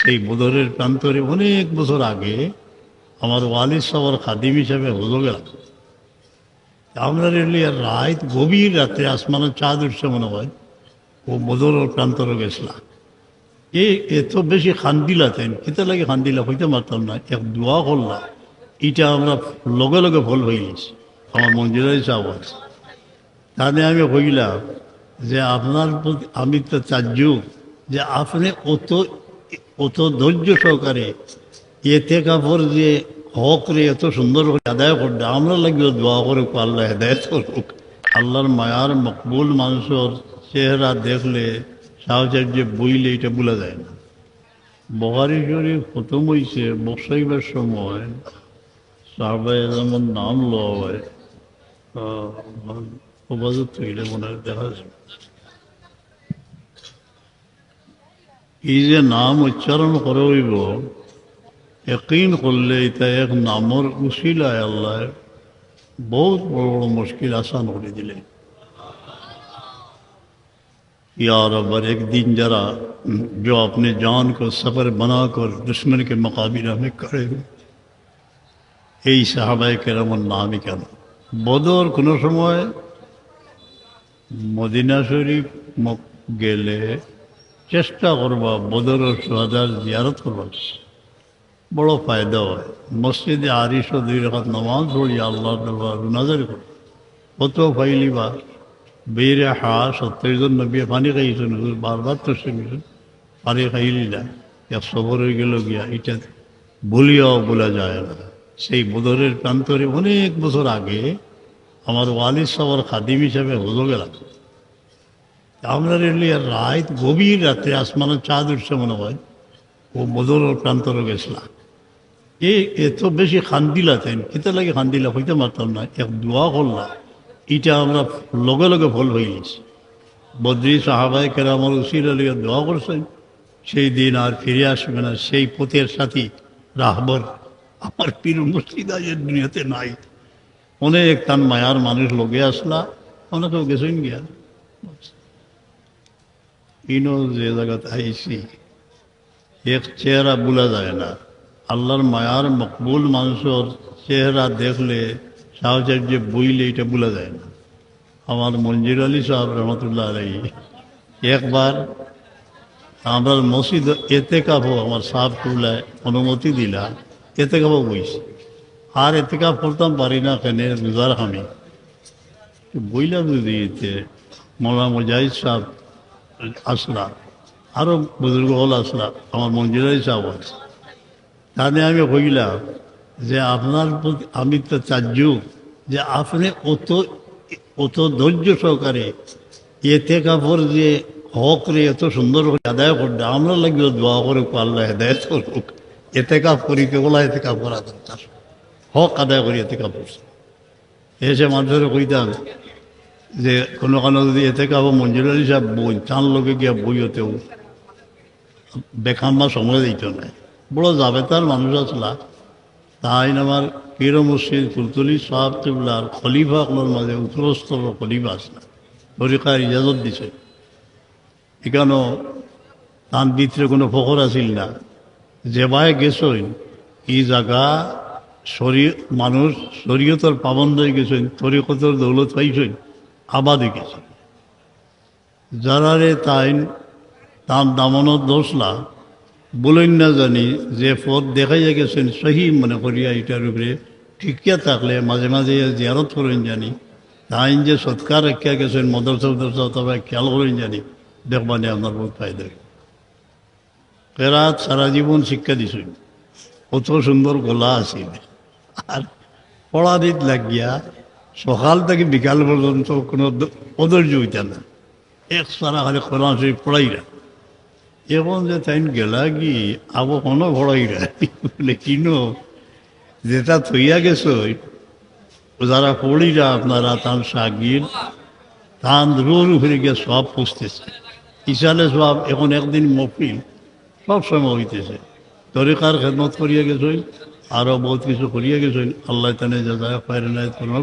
সেই বদরের প্রান্তরে অনেক বছর আগে আমার ওয়ালিদ সাহর খাদিম হিসাবে হলো গেলাম আমরা রেলি রাত গভীর রাতে আসমানের চাঁদ উঠছে মনে হয়, ও বদর প্রান্তরে গেছিলাম। এ এত বেশি খান্দিলা তাই কেতে লাগে খান্দিলা হইতে পারতাম না, এক দোয়া করলাম, এটা আমরা লগে লগে ফল হয়ে গেছি, আমার মঞ্জুরাই সাহ আছে তাহলে আমি কইলাম যে আপনার প্রতি, আমি তো চার্য যে আপনি অত অত ধৈর্য সহকারে এতে কাপড় যে হক রে, এত সুন্দর করে আদায় করবে আমরা লাগবে দোয়া করে আল্লাহ হেদায়ত করুক। আল্লাহর মায়ার মকবুল মানুষের চেহারা দেখলে সাহচর্য বইলে এটা বোলা যায় না। বহারি শরীফ খতম হয়েছে বসাইবার সময়। সাহবাই যেমন নাম লওয়া হয়। উপযুক্ত তৈরি মনে হয় দেখা یہ نام اچرن کرو بو یقین کھلے ایک نامور وسیلہ ہے اللہ ہے بہت بڑا مشکل آسان ہو رہی دلے یا رب ایک دن جرا جو اپنے جان کو سفر بنا کر دشمن کے مقابلہ میں کھڑے کرے এই সাহাবাই কেরামন নামই কেন বদর কোনো সময় مدینہ شریف گیلے চেষ্টা করবা বদর সোহাদার জিয়ারত করবা বড় ফায়দা হয়। মসজিদে আরিশ দুই রকাত নামাজ পড়ি আল্লাহ নাজার করি। কত ফাইলিবা বেরে। হা, সত্তর জন নবী পানি খাইছেন বারবার তো শুনেছেন পানি খাইলি না এক সবর গেল গিয়া, এটা বলিয়াও বলা যায় না। সেই বদরের প্রান্তরে অনেক বছর আগে আমার ওয়ালিদ সাহর খাদিম হিসাবে হলো গেলাম আমরা রেলি রাত গভীর রাতে আসমানের চাঁদ উঠছে মনে হয়। ও বদর প্রান্তরে গেছিলাম এ এত বেশি খান্দিলাতেন কেতে লাগে খান্দিলা হইতে পারতাম না। এক দোয়া করলাম এটা আমরা লগে লগে ফল হয়ে গেছি। বদ্রি সাহাবাই কেরা আমার উসির আলী দোয়া করছেন, সেই দিন আর ফিরে আসবে না, সেই পথের সাথী রাহবর। আমার পীর মুর্শিদা যে দুনিয়াতে নাই। অনেক তান মায়ার মানুষ লগে আসলা, অনেকেও গেছেন গিয়া। ইনো যে জায়গাতে আইসি। এক চেহারা বোলা যায় না। আল্লাহর মায়ার মকবুল মানুষের চেহারা দেখলে সাহচর্য বইলে এটা বোলা যায় না। আমার মঞ্জির আলী সাহেব রহমতুল্লাহ আলাই একবার আমরা মসজিদ এতে কাপো আমার সাহেব টুলায় অনুমতি দিলা এতে কাপো বইছি। আর এতে কাপ করতাম পারি না কেনে রোজার আমি বইলাম যদি এতে মৌলা মুজাহিদ সাহেব আসলা আরও বুজুর্গ হল আসলা আমার মঞ্জির আলী সাহেব আছে। তাহলে আমি কইলাম যে আপনার প্রতি আমি তো চার্য যে আপনি অত অত ধৈর্য সহকারে এতে কাপড় যে হক রে এত সুন্দর করে আদায় করবে, আমরা লাগবে দোয়া করে আল্লাহ হেদায়ত করুক। এতে কাপ করি কেবল এতে কাপ করা দরকার। হক আদায় করি এতে কাপ করছে। এসে মানুষের কইতাম যে কোনো কোনো যদি এতে কাপ মঞ্জুর আলী সাহেব বই চান লোকে গিয়া বইতেও বেখাম্মা সময় দিত না বড় যাবে তার মানুষ আসলা তাই আমার পীর মসজিদ ফুলতলি সাহাব কিবলার খলিফা আপনার মাঝে উত্তরস্তর খলিফা আসলা তরিকার ইজাজত দিছে। এখানেও তার ভিতরে কোনো ফখর আছিল না। যেবায় গেছইন এই জায়গা শরী মানুষ শরীয়তর পাবন্ধ হয়ে গেছেন তরিকতর দৌলত পাইছেন আবাদ গেছে যারারে তাই তার দামনত দোষলা বলেন না জানি যে পথ দেখাইয়া গেছেন সহি মনে করিয়া এটার উপরে ঠিকিয়া থাকলে মাঝে মাঝে জিয়ারত করেন জানি। তাই যে সৎকার রেখা গেছেন, মদরসা তবে খেয়াল করেন জানি দেখবানি আপনার বহুত ফায়দা। কেরাত সারা জীবন শিক্ষা দিছেন, কত সুন্দর গলা আছিল আর পড়া দিত লাগিয়া সকাল থেকে বিকাল পর্যন্ত কোনো অধৈর্য হইতা না। এক সারা খালি কোরআন শরীফ পড়াইরা। এখন যে তাই গেলা কি, আবো কোনো পড়াইরা বলে, কিনো, যেটা থইয়া গেছ, যারা পড়িরা আপনারা তার সাগির তান রোর উপরে গিয়ে সব পুষতেছে। ইসালে সব, এখন একদিন মফিল, সব সময় হইতেছে। তরিকার খেদমত করিয়া গেছই আরও বহুত কিছু করিয়া গেছই আল্লাহ তানে যা যায় পারে নাই তোমার